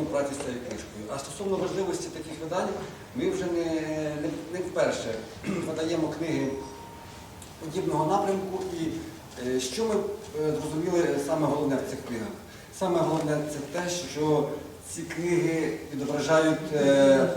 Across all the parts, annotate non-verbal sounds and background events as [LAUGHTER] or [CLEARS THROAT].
плідну працю з цією книжкою. А стосовно важливості таких видань, ми вже не, не, не вперше [CLEARS THROAT] видаємо книги подібного напрямку. І е, що ми е, зрозуміли саме головне в цих книгах? Саме головне це те, що ці книги відображають е,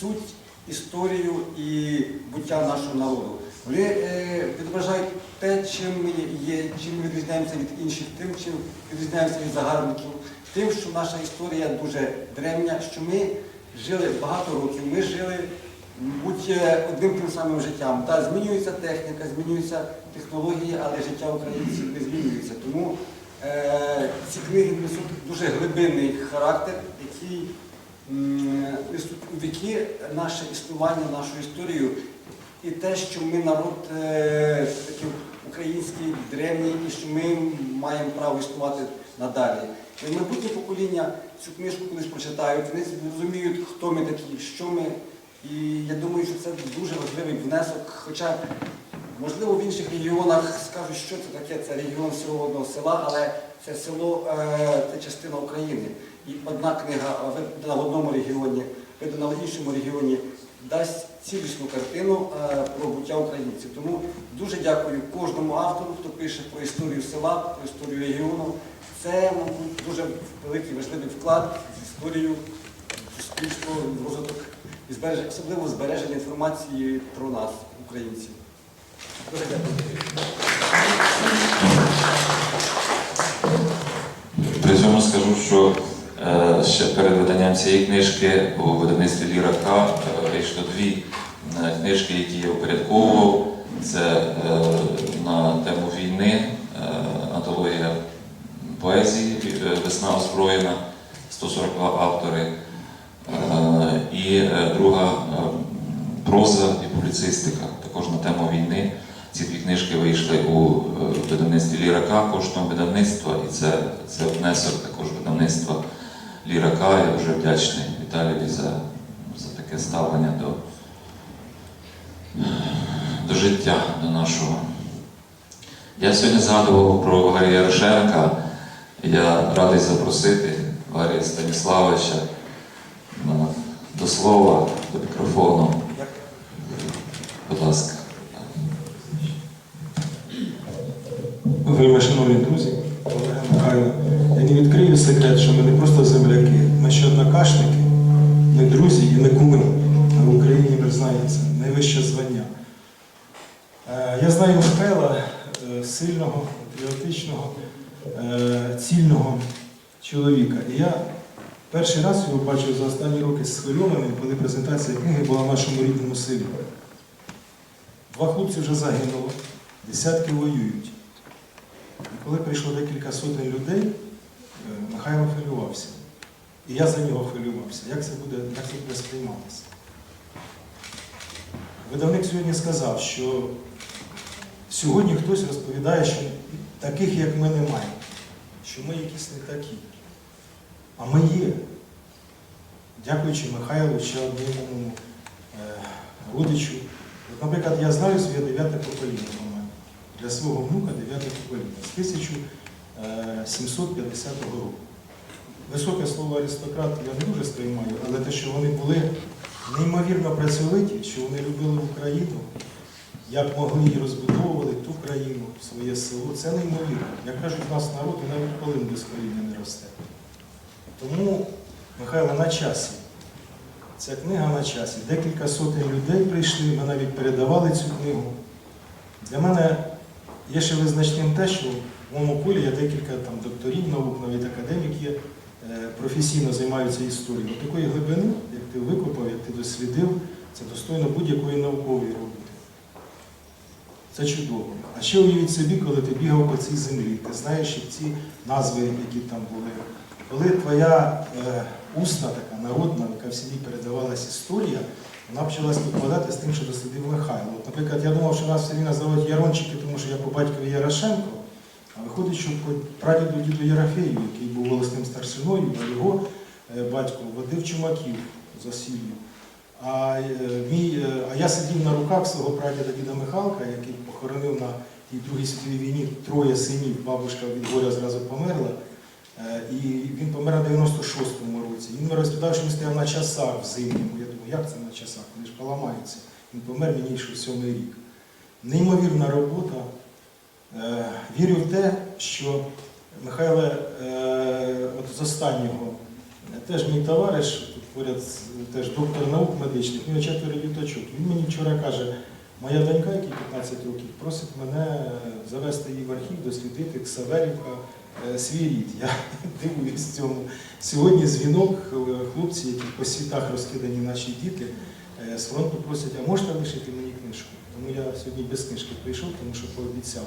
суть, історію і буття нашого народу. Вони е, відображають те, чим ми є, чим ми відрізняємося від інших, тим, чим відрізняємося від загарбників, тим, що наша історія дуже древня, що ми жили багато років, ми жили будь е, одним тим самим життям. Та змінюється техніка, змінюються технології, але життя українців не змінюється. Тому е, ці книги несуть дуже глибинний характер, який несуть у віки наше існування, нашу історію і те, що ми народ е, такий український, древній, і що ми маємо право існувати надалі. Майбутнє покоління цю книжку колись прочитають, вони зрозуміють, хто ми такі, що ми. І я думаю, що це дуже важливий внесок. Хоча, можливо, в інших регіонах скажуть, що це таке, це регіон всього одного села, але це село е, це частина України. І одна книга видана в одному регіоні, видана в іншому регіоні, дасть цілісну картину е, про буття українців. Тому дуже дякую кожному автору, хто пише про історію села, про історію регіону. Це, мабуть, дуже великий важливий вклад в історію суспільства, розвиток і збереження, особливо збереження інформації про нас, українців. Дуже дякую. При цьому скажу, що е, ще перед виданням цієї книжки у видавництві Лірака е, вийшло дві е, книжки, які я упорядковував. Це на тему війни, антологія поезії е, Весна озброєна, 142 автори. Е, І е, друга проза і публіцистика, також на тему війни. Ці дві книжки вийшли у видавництві Лірака коштом видавництва, і це, це внесок також видавництва Лірака. Я дуже вдячний Віталію за, за таке ставлення до, до життя, до нашого. Я сьогодні згадував про Валерія Ярошенка. Я радий запросити Валерія Станіславовича до слова, до мікрофону. Будь ласка. Вельми шановні друзі, Олега Михайло, я не відкрию секрет, що ми не просто земляки, ми ще однокашники, ми друзі і ми куми. А в Україні ви знаєте, це найвище звання. Е, Я знаю Михайла е, сильного, патріотичного, цільного чоловіка. І я перший раз його бачив за останні роки схвильованим, коли презентація книги була в нашому рідному селі. Два хлопці вже загинуло, десятки воюють. І коли прийшло декілька сотень людей, е, Михайло хвилювався. І я за нього хвилювався. Як це буде, як це буде сприйматися? Видавник сьогодні сказав, що сьогодні хтось розповідає, що таких, як ми, немає, що ми якісь не такі. А ми є. Дякуючи Михайлу, ще одному е, родичу. От, наприклад, я знаю своє дев'яте покоління для свого внука 9 покоління з 1750 року. Високе слово аристократ я не дуже сприймаю, але те, що вони були неймовірно працьовиті, що вони любили Україну, як могли і розбудовували ту країну, своє село, це неймовірно. Як кажуть, у нас народ навіть полин без коріння не росте. Тому, Михайло, на часі. Ця книга на часі. Декілька сотень людей прийшли, ми навіть передавали цю книгу. Для мене є ще визначним те, що в моєму полі є декілька там, докторів наук, навіть академіки е, професійно займаються історією. Такої глибини, як ти викопав, як ти дослідив, це достойно будь-якої наукової роботи. Це чудово. А ще уявіть собі, коли ти бігав по цій землі, ти знаєш ці назви, які там були. Коли твоя е, усна така народна, яка в селі передавалась історія, вона почала співпадати з тим, що дослідив Михайло. Наприклад, я думав, що нас в селі називають Ярончики, тому що я по батькові Ярошенко, а виходить, що по прадіду діду Єрофею, який був волосним старшиною, а його е, батько водив чумаків за сіллю. А, е, мій, е, а я сидів на руках свого прадіда діда Михалка, який похоронив на тій Другій світовій війні троє синів. Бабушка від горя зразу померла. Е, І він помер на 96-му році. Він розповідав, що він стояв на часах в зимньому. Я думаю, як це на часах? Вони ж поламаються. Він помер мені йшов сьомий рік. Неймовірна робота. Е, Вірю в те, що Михайле, е, от з останнього, теж мій товариш, поряд теж доктор наук медичних, у нього четверо діточок. Він мені вчора каже, моя донька, якій 15 років, просить мене е, завести її в архів, дослідити Ксаверівка, е, свій рід. Я [LAUGHS] дивуюсь цьому. Сьогодні дзвінок, е, хлопці, які по світах розкидані наші діти, з фронту просять, а можете лишити мені книжку? Тому я сьогодні без книжки прийшов, тому що пообіцяв.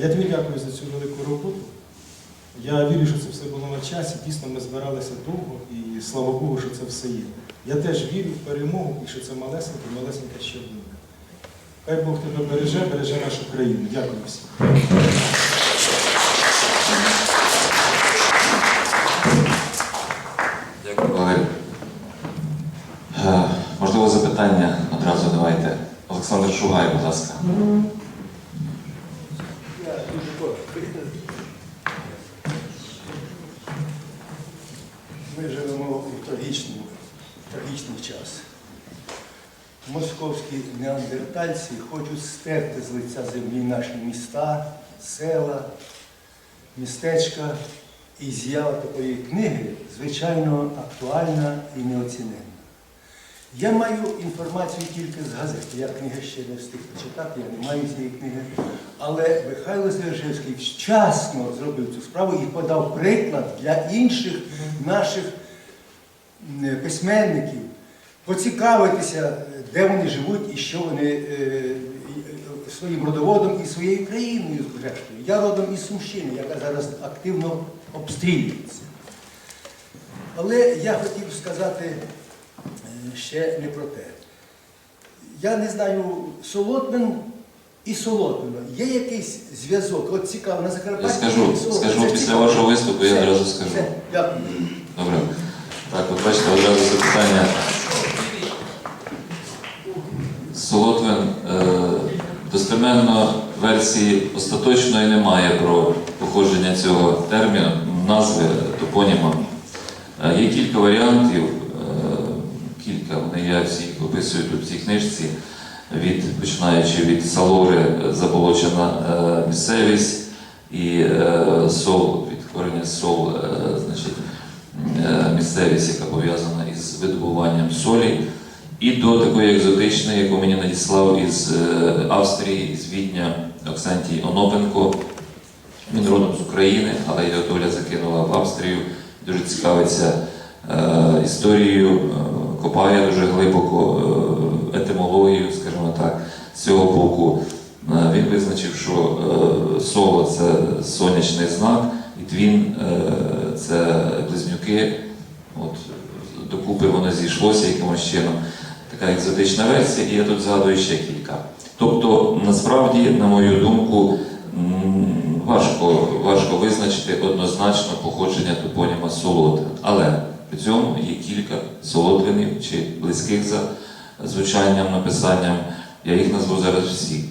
Я тобі дякую за цю велику роботу. Я вірю, що це все було на часі. Дійсно, ми збиралися довго і слава Богу, що це все є. Я теж вірю в перемогу і що це малесенька, малесенька щоденька. Хай Бог тебе береже, береже нашу країну. Дякую всім. Дякую, Валерій. Е, Можливо, запитання одразу давайте. Олександр Шугай, будь ласка. Я дуже коротко. Ми живемо у трагічному, трагічний час. Московські неандертальці хочуть стерти з лиця землі наші міста, села, містечка. І з'ява такої книги, звичайно, актуальна і неоціненна. Я маю інформацію тільки з газет. Я книги ще не встиг почитати, я не маю цієї книги. Але Михайло Звержевський вчасно зробив цю справу і подав приклад для інших наших письменників поцікавитися, де вони живуть і що вони е, е, своїм родоводом і своєю країною зрештою. Я родом із Сумщини, яка зараз активно обстрілюється. Але я хотів сказати е, ще не про те. Я не знаю, Солотвин і Солотвина. Є якийсь зв'язок? От цікаво, на Закарпатті. Я скажу, скажу після цікаво. вашого виступу, я одразу скажу. все, Дякую. Добре. Так, от бачите, одразу запитання. Солотвин, е, достеменно версії остаточної немає про походження цього терміну, назви топоніма. Е, Є кілька варіантів, е, кілька, вони я всі описую тут в цій книжці, від, починаючи від Салори е, заболочена місцевість і сол, від корення сол, значить, місцевість, яка пов'язана із видобуванням солі, і до такої екзотичної, яку мені надіслав із е, Австрії, із Відня Оксантій Онопенко. Він родом з України, але його доля закинула в Австрію. Дуже цікавиться е, історією, е, копає дуже глибоко е, етимологію, скажімо так, з цього боку. Він визначив, що соло це сонячний знак, і твін це близнюки. От, докупи воно зійшлося якимось чином. Така екзотична версія, і я тут згадую ще кілька. Тобто, насправді, на мою думку, важко, важко визначити однозначно походження топоніма Солотвин. Але при цьому є кілька солотвинів чи близьких за звучанням, написанням. Я їх назву зараз всі.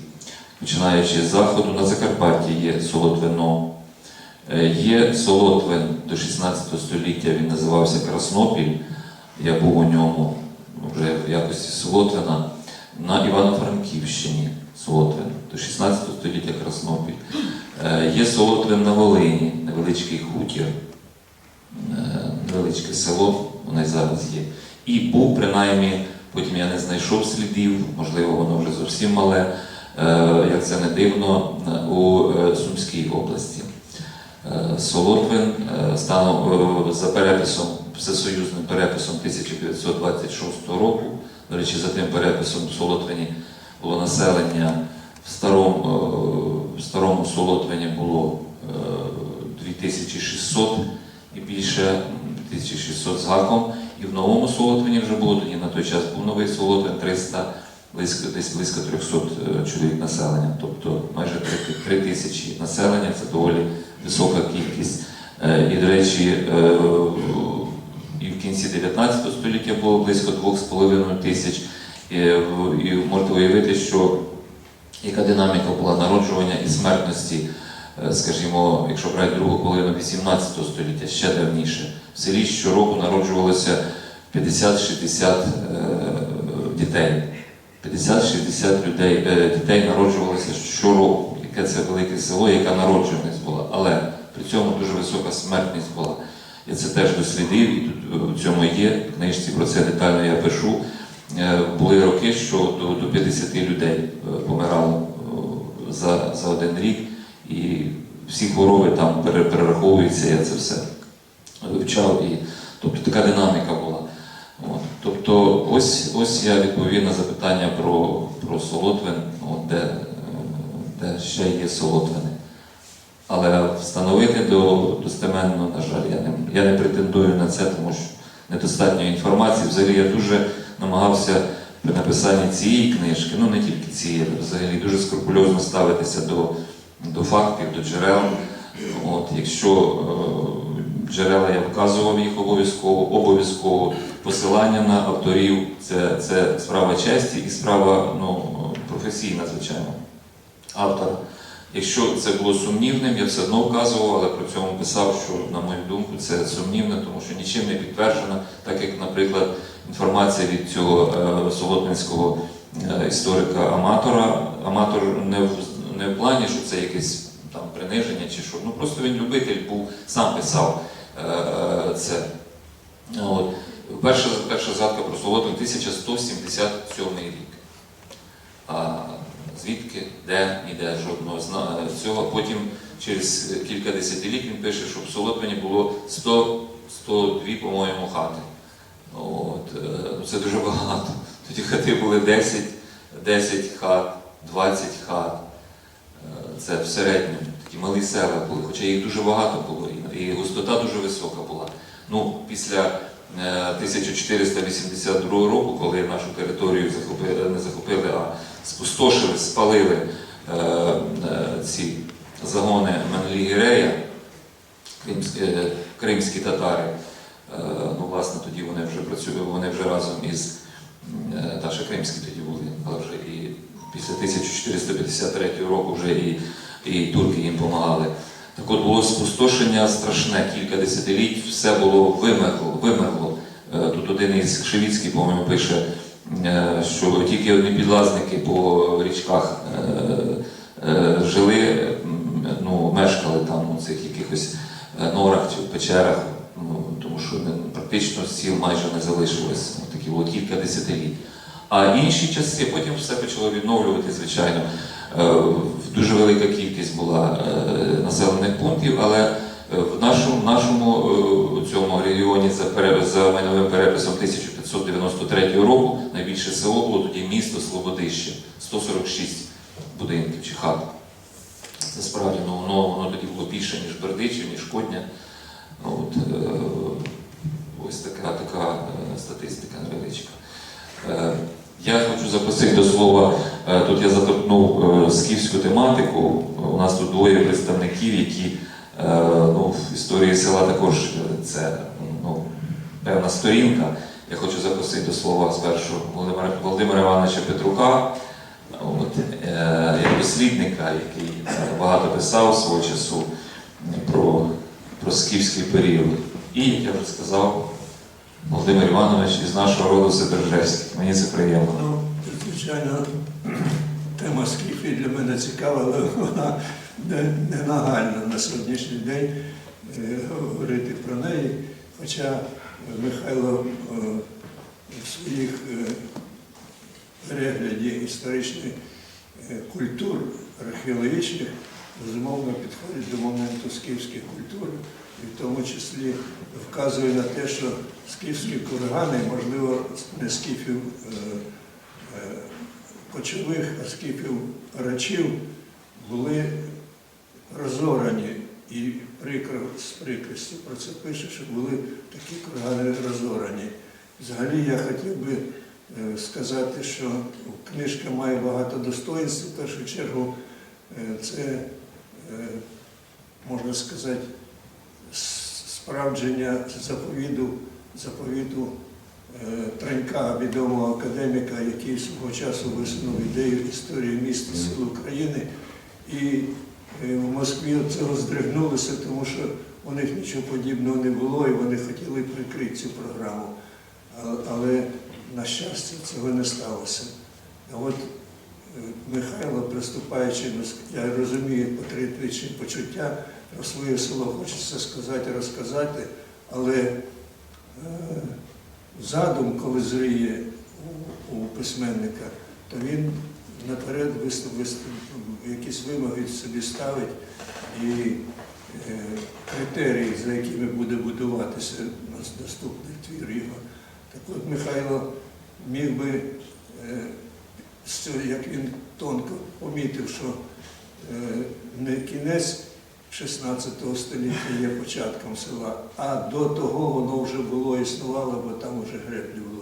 Починаючи з заходу, на Закарпатті є Солотвино, Е, Є Солотвин до 16 століття, він називався Краснопіль. Я був у ньому вже в якості Солотвина на Івано-Франківщині. Солотвин до 16 століття Краснопіль. Е, Є Солотвин на Волині, невеличкий хутір, е, невеличке село, воно й зараз є. І був принаймні, потім я не знайшов слідів, можливо, воно вже зовсім мале, е, як це не дивно, у Сумській області. Солотвин станом за переписом, всесоюзним переписом 1926 року. До речі, за тим переписом в Солотвині було населення в старому, е, в старому Солотвині було е, 2600 і більше 1600 з гаком. І в новому Солотвині вже було тоді на той час був новий Солотвин 300, близько, десь близько 300 е, чоловік населення, тобто майже 3 тисячі населення, це доволі висока кількість. Е, І, до речі, е, в кінці 19 століття було близько 2,5 тисяч. І, І можете уявити, що яка динаміка була народжування і смертності е, скажімо, якщо брати другу половину 18 століття, ще давніше, в селі щороку народжувалося 50-60 е, дітей. 50-60 людей, е, дітей народжувалося щороку. Яке це велике село, яка народжуваність була. Але при цьому дуже висока смертність була. Я це теж дослідив, і тут е, в цьому є, в книжці про це детально я пишу. Е, Були роки, що до, до 50 людей е, помирало за, за один рік, і всі хвороби там перераховуються, я це все вивчав. І, тобто така динаміка була. От. Тобто, ось, ось я відповів на запитання про, про Солотвин, от, де, де ще є Солотвини. Але встановити до, достеменно, на жаль, я не, я не претендую на це, тому що недостатньо інформації. Взагалі я дуже намагався при написанні цієї книжки, ну не тільки цієї, а взагалі дуже скрупульозно ставитися до, до фактів, до джерел. От, якщо е, джерела я вказував їх обов'язково, обов'язково посилання на авторів це, це справа честі і справа ну, професійна, звичайно, автора. Якщо це було сумнівним, я все одно вказував, але при цьому писав, що, на мою думку, це сумнівне, тому що нічим не підтверджено, так як, наприклад, інформація від цього е, солотвинського е, історика-аматора. Аматор не в, не в плані, що це якесь там приниження чи що. Ну просто він любитель був, сам писав е, е, це. От. Перша, перша згадка про Солотвин 1177 рік. А звідки, де, ніде жодного зна цього. Потім через кілька десятиліть він пише, що в Солотвині було 100, 102, по-моєму, хати. От, е, ну, це дуже багато. Тоді хати були 10, 10 хат, 20 хат. Е, Це в середньому такі малі села були, хоча їх дуже багато було, і- густота дуже висока була. Ну, після е, 1482 року, коли нашу територію захопили, не захопили, а спустошили, спалили е, е, ці загони Менлігірея, кримські, е, кримські татари. Ну, власне, тоді вони вже працювали, вони вже разом із е, та кримські тоді були, але вже і після 1453 року вже і, і турки їм допомагали. Так от було спустошення страшне, кілька десятиліть, все було вимерло. вимерло. Тут один із Кшевіцький, по-моєму, пише, що тільки одні підлазники по річках е, е, жили, ну, мешкали там у цих якихось е, норах чи печерах, ну, тому що практично сіл майже не залишилось. Ну, Такі було кілька десятиліть. А інші часи потім все почало відновлювати, звичайно. Е, Дуже велика кількість була е, населених пунктів, але е, в нашому, нашому е, цьому регіоні за, за майновим переписом 1593 року найбільше село було тоді місто Слободище, 146 будинків чи хат. Це справді ну, воно, воно тоді було більше, ніж Бердичів, ніж Кодня. От, е, ось така, така е, статистика невеличка. Е, Я хочу запросити до слова, е, тут я заторкнув е, скіфську тематику. У нас тут двоє представників, які е, ну, в історії села також е, це ну, певна сторінка. Я хочу запросити до слова спершу Володимира, Володимира Івановича Петрука, от, е, як дослідника, який е, багато писав свого часу про, про скіфський період. І, як я вже сказав, Володимир Іванович із нашого роду Сидержевський. Мені це приємно. Ну, звичайно, тема скіфії для мене цікава, але вона не, нагальна на сьогоднішній день е, говорити про неї. Хоча Михайло е, в своїх е, перегляді історичних е, культур археологічних безумовно підходить до моменту скіфських культур, і в тому числі вказує на те, що скіфські кургани, можливо, не скіфів кочових, а скіфів рачів, були розорані. І прикро, з прикрістю про це пише, що були такі кургани розорані. Взагалі я хотів би е, сказати, що книжка має багато достоїнств. В першу чергу е, це, е, можна сказати, справдження заповіду, е, Транька, відомого академіка, який свого часу висунув ідею історії міста сил України. І в Москві цього здригнулися, тому що у них нічого подібного не було, і вони хотіли прикрити цю програму. Але, на щастя, цього не сталося. А от е, Михайло, приступаючи, я розумію патріотичні почуття, про своє село хочеться сказати, розказати, але е, задум, коли зріє у письменника, то він наперед якісь вимоги собі ставить і е, критерії, за якими буде будуватися нас- наступний твір його. Так от Михайло міг би, е, як він тонко помітив, що е, не кінець 16 століття є початком села, а до того воно вже було, існувало, бо там вже греблі була.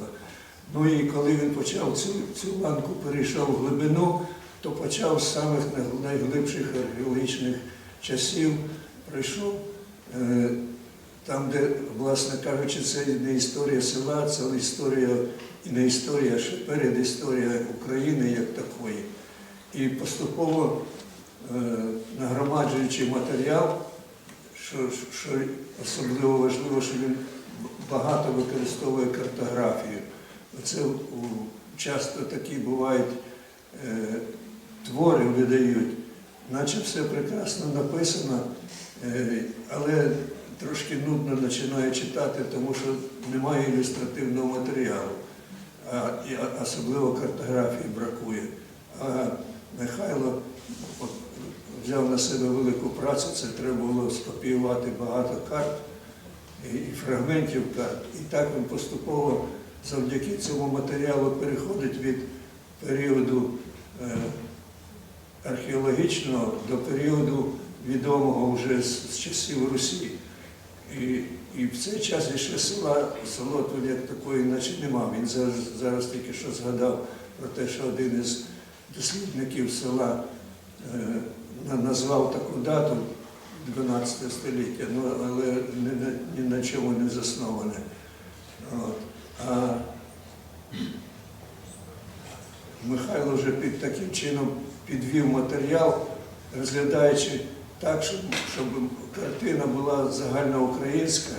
Ну і коли він почав цю, цю ланку, перейшов в глибину, то почав з самих найглибших археологічних часів, прийшов е, там, де, власне кажучи, це не історія села, це історія і не історія, а ще передісторія України як такої. І поступово е, нагромаджуючи матеріал, що, що особливо важливо, що він багато використовує картографію. Оце часто такі бувають е, твори видають, наче все прекрасно написано, е, але трошки нудно починає читати, тому що немає ілюстративного матеріалу, а, і особливо картографії бракує. А Михайло взяв на себе велику працю, це треба було скопіювати багато карт і фрагментів карт. І так він поступово завдяки цьому матеріалу переходить від періоду е, археологічного до періоду відомого вже з, часів Русі. І, і в цей час ще села, село тут як такої наче нема. Він зараз, зараз тільки що згадав про те, що один із дослідників села е, назвав таку дату 12 століття, ну, але ні, на- ні на чому не засноване. От. А Михайло вже під таким чином підвів матеріал, розглядаючи так, щоб, щоб картина була загальноукраїнська,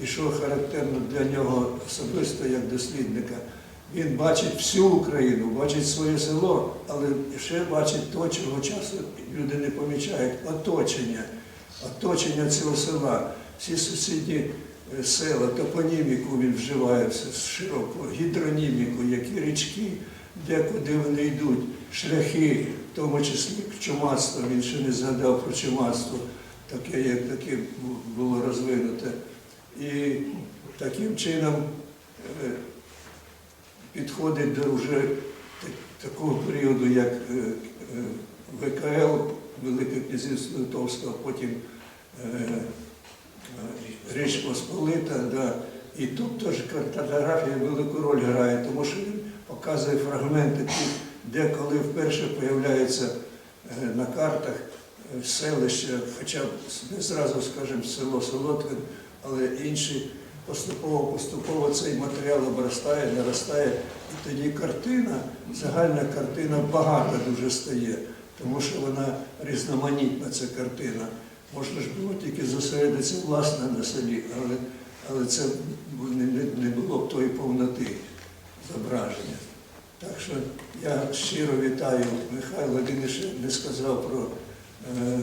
і що характерно для нього особисто як дослідника. Він бачить всю Україну, бачить своє село, але ще бачить то, чого часу люди не помічають. Оточення, оточення цього села, всі сусідні села, топоніміку він вживає все широко, гідроніміку, які річки, де куди вони йдуть, шляхи, в тому числі чумацтво, він ще не згадав про чумацтво, таке, як таке було розвинуте. І таким чином е, підходить до вже такого періоду, як е, е, ВКЛ, Велике князівство Литовського, потім е, е, Річ Посполита. Да. І тут теж картографія велику роль грає, тому що він показує фрагменти, де коли вперше появляється е, на картах е, селище, хоча б не зразу, скажімо, село Солотвин, але інші поступово, поступово цей матеріал обростає, наростає, і тоді картина, загальна картина багата дуже стає, тому що вона різноманітна, ця картина. Можна ж було тільки зосередитися власне на селі, але, але це не, було б тої повноти зображення. Так що я щиро вітаю Михайла, він ще не сказав про е,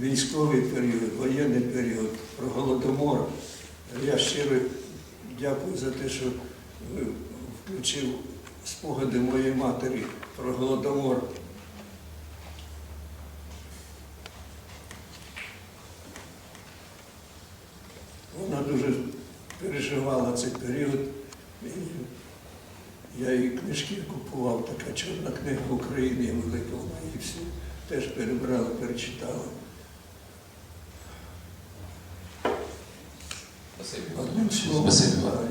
військовий період, воєнний період, про голодомор. Я щиро дякую за те, що включив спогади моєї матері про голодомор. Вона дуже цей період. Я її книжки купував, така чорна книга України велика, вона її всі теж перебрала, перечитала. Одним словом,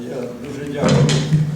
я дуже дякую.